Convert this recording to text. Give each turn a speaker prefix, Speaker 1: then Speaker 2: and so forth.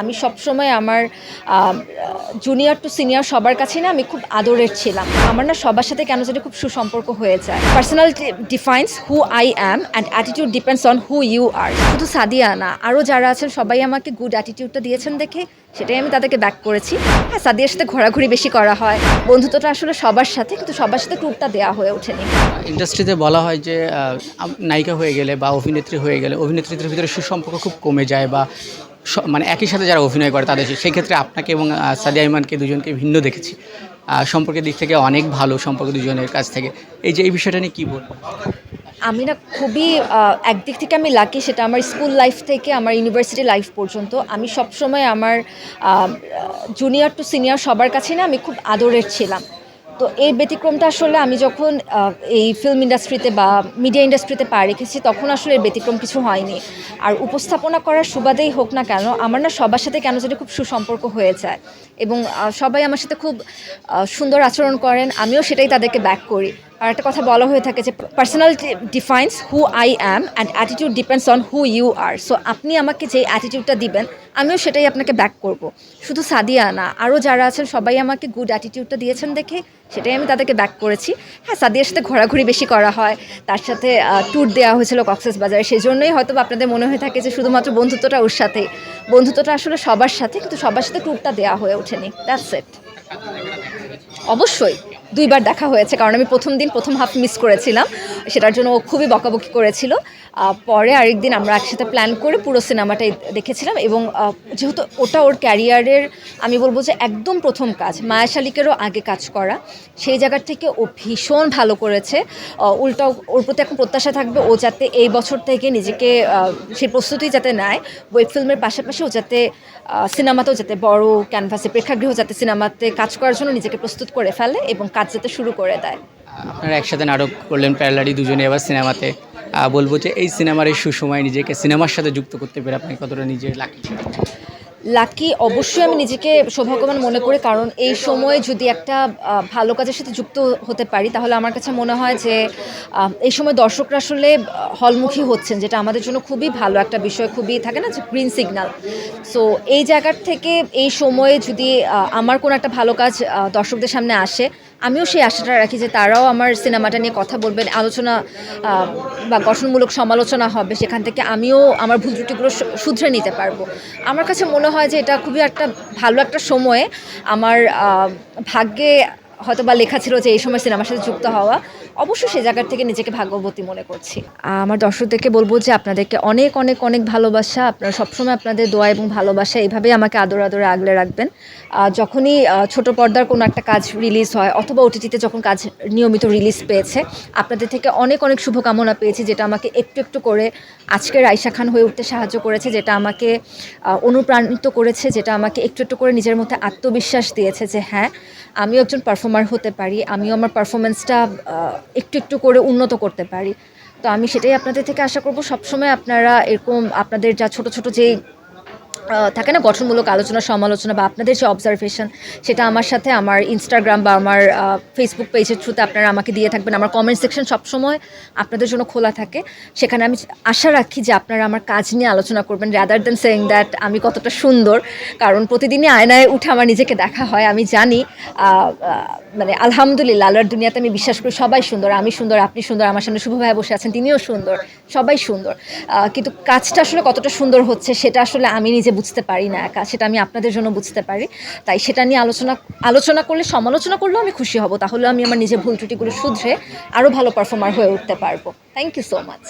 Speaker 1: আমি সবসময় আমার জুনিয়র টু সিনিয়র সবার কাছেই না আমি খুব আদরের ছিলাম। আমার না সবার সাথে কেন জানি খুব সুসম্পর্ক হয়ে যায়। Personality defines who I am and attitude depends on who you are শুধু সাদিয়া না আরও যারা আছেন সবাই আমাকে গুড অ্যাটিটিউডটা দিয়েছেন দেখে, সেটাই আমি তাদেরকে ব্যাক করেছি। হ্যাঁ সাদিয়ার সাথে ঘোরাঘুরি বেশি করা হয়। বন্ধুত্বটা আসলে সবার সাথে, কিন্তু সবার সাথে ট্যুরটা দেওয়া হয়ে ওঠেনি।
Speaker 2: ইন্ডাস্ট্রিতে বলা হয় যে নায়িকা হয়ে গেলে বা অভিনেত্রী হয়ে গেলে অভিনেত্রীদের ভিতরে সুসম্পর্ক খুব কমে যায় বা মানে একই সাথে যারা অভিনয় করে তাদের সেই ক্ষেত্রে আপনাকে এবং সাদিয়া ইমানকে দুজনকে ভিন্ন দেখেছি। সম্পর্কের দিক থেকে অনেক ভালো সম্পর্ক দুজনের কাছ থেকে। এই যে, এই বিষয়টা নিয়ে কী বলব?
Speaker 1: আমি না খুবই একদিক থেকে আমি লাকি সেটা আমার স্কুল লাইফ থেকে আমার ইউনিভার্সিটি লাইফ পর্যন্ত। আমি সবসময় আমার জুনিয়র টু সিনিয়র সবার কাছে না আমি খুব আদরের ছিলাম। তো এই ব্যতিক্রমটা আসলে আমি যখন এই ফিল্ম ইন্ডাস্ট্রিতে বা মিডিয়া ইন্ডাস্ট্রিতে পা রেখেছি, তখন আসলে এর ব্যতিক্রম কিছু হয়নি। আর উপস্থাপনা করার সুবাদেই হোক না কেন, আমার না সবার সাথে কেন যদি খুব সুসম্পর্ক হয়ে যায়। এবং সবাই আমার সাথে খুব সুন্দর আচরণ করেন, আমিও সেটাই তাদেরকে ব্যাক করি। আর একটা কথা বলা হয়ে থাকে যে personality defines who I am and attitude depends on who you are so আপনি আমাকে যে অ্যাটিটিউডটা দিবেন, আমিও সেটাই আপনাকে ব্যাক করব। শুধু সাদিয়া না, আরও যারা আছেন, সবাই আমাকে গুড অ্যাটিটিউডটা দিয়েছেন দেখে, সেটাই আমি তাদেরকে ব্যাক করেছি। হ্যাঁ সাদিয়ার সাথে ঘোরাঘুরি বেশি করা হয়, তার সাথে ট্যুর দেওয়া হয়েছিল কক্সেস বাজারে সেই জন্যই হয়তো আপনাদের মনে হয়ে থাকে যে শুধুমাত্র বন্ধুত্বটা ওর সাথে বন্ধুত্বটা আসলে সবার সাথে, কিন্তু সবার সাথে ট্যুরটা দেওয়া হয়ে ওঠেনি। দ্যাটস ইট অবশ্যই। দুইবার দেখা হয়েছে কারণ আমি প্রথম দিন প্রথম হাফ মিস করেছিলাম। সেটার জন্য ও খুবই বকাবকি করেছিল। পরে আরেকদিন আমরা একসাথে প্ল্যান করে পুরো সিনেমাটাই দেখেছিলাম এবং যেহেতু ওটা ওর ক্যারিয়ারের, আমি বলব যে একদম প্রথম কাজ, মায়া শালিকেরও আগে কাজ করা, সেই জায়গার থেকে ও ভীষণ ভালো করেছে। উল্টা ওর প্রতি এখন প্রত্যাশা থাকবে ও যাতে এই বছর থেকে নিজেকে সেই প্রস্তুতি যাতে নেয় ওয়েব ফিল্মের পাশাপাশি ও যাতে সিনেমাতেও যাতে বড় ক্যানভাসে প্রেক্ষাগৃহ যাতে সিনেমাতে কাজ করার জন্য নিজেকে প্রস্তুত করে ফেলে এবং কাজ যাতে শুরু করে দেয়।
Speaker 2: আপনারা একসাথে নাটক করলেন প্যারালারি দুজনে, এবার সিনেমাতে বলব যে এই সিনেমার এই সুসময় নিজেকে সিনেমার সাথে যুক্ত করতে পেরে আপনি কতটা নিজের লাকি
Speaker 1: লাকি অবশ্যই আমি নিজেকে সৌভাগ্যবান মনে করি, কারণ এই সময়ে যদি একটা ভালো কাজের সাথে যুক্ত হতে পারি, তাহলে আমার কাছে মনে হয় যে এই সময় দর্শকরা আসলে হলমুখী হচ্ছেন, যেটা আমাদের জন্য খুবই ভালো একটা বিষয়, খুবই থাকে না যে গ্রিন সিগন্যাল সো এই জায়গার থেকে এই সময়ে যদি আমার কোনো একটা ভালো কাজ দর্শকদের সামনে আসে আমিও সেই আশাটা রাখি যে তারাও আমার সিনেমাটা নিয়ে কথা বলবেন, আলোচনা বা গঠনমূলক সমালোচনা হবে সেখান থেকে আমিও আমার ভুল ত্রুটিগুলো শুধরে নিতে পারব। আমার কাছে মনে হয় যে এটা খুবই একটা ভালো একটা সময়ে আমার ভাগ্যে হয়তো বা লেখা ছিল যে এই সময় সিনেমার সাথে যুক্ত হওয়া। অবশ্যই সে জায়গার থেকে নিজেকে ভাগ্যবতী মনে করছি। আমার দর্শকদেরকে বলব যে আপনাদেরকে অনেক অনেক অনেক ভালোবাসা। আপনারা সবসময় আপনাদের দোয়া এবং ভালোবাসা এইভাবেই আমাকে আদর, আদরে, আগলে রাখবেন। যখনই ছোট পর্দার কোনো একটা কাজ রিলিজ হয়, অথবা ওটিটিতে যখন কাজ নিয়মিত রিলিজ পেয়েছে, আপনাদের থেকে অনেক অনেক শুভকামনা পেয়েছি, যেটা আমাকে একটু একটু করে আজকের আয়শা খান হয়ে উঠতে সাহায্য করেছে, যেটা আমাকে অনুপ্রাণিত করেছে, যেটা আমাকে একটু একটু করে নিজের মধ্যে আত্মবিশ্বাস দিয়েছে যে হ্যাঁ আমিও একজন পারফর্মার হতে পারি, আমিও আমার পারফরমেন্সটা একটু একটু করে উন্নত করতে পারি। তো আমি সেটাই আপনাদের থেকে আশা করব। সবসময় আপনারা এরকম, আপনাদের যা ছোট ছোট যেই থাকে না গঠনমূলক আলোচনা, সমালোচনা বা আপনাদের যে অবজারভেশন সেটা আমার সাথে আমার ইনস্টাগ্রাম বা আমার ফেসবুক পেজের থ্রুতে আপনারা আমাকে দিয়ে থাকবেন। আমার কমেন্ট সেকশন সবসময় আপনাদের জন্য খোলা থাকে। সেখানে আমি আশা রাখি যে আপনারা আমার কাজ নিয়ে আলোচনা করবেন রাদার দেন সেইং দ্যাট আমি কতটা সুন্দর। কারণ প্রতিদিনই আয়নায় উঠে আমার নিজেকে দেখা হয়, আমি জানি মানে আলহামদুলিল্লাহ, আল্লাহর দুনিয়াতে আমি বিশ্বাস করি সবাই সুন্দর, আমি সুন্দর, আপনি সুন্দর, আমার সামনে শুভ ভাই বসে আছেন, তিনিও সুন্দর, সবাই সুন্দর। কিন্তু কাজটা আসলে কতটা সুন্দর হচ্ছে, সেটা আসলে আমি নিজে বুঝতে পারি না একা, সেটা আমি আপনাদের জন্য বুঝতে পারি। তাই সেটা নিয়ে আলোচনা আলোচনা করলে, সমালোচনা করলেও আমি খুশি হব। তাহলে আমি আমার নিজের ভুল ত্রুটিগুলো শুধরে আরও ভালো পারফর্মার হয়ে উঠতে পারব। Thank you so much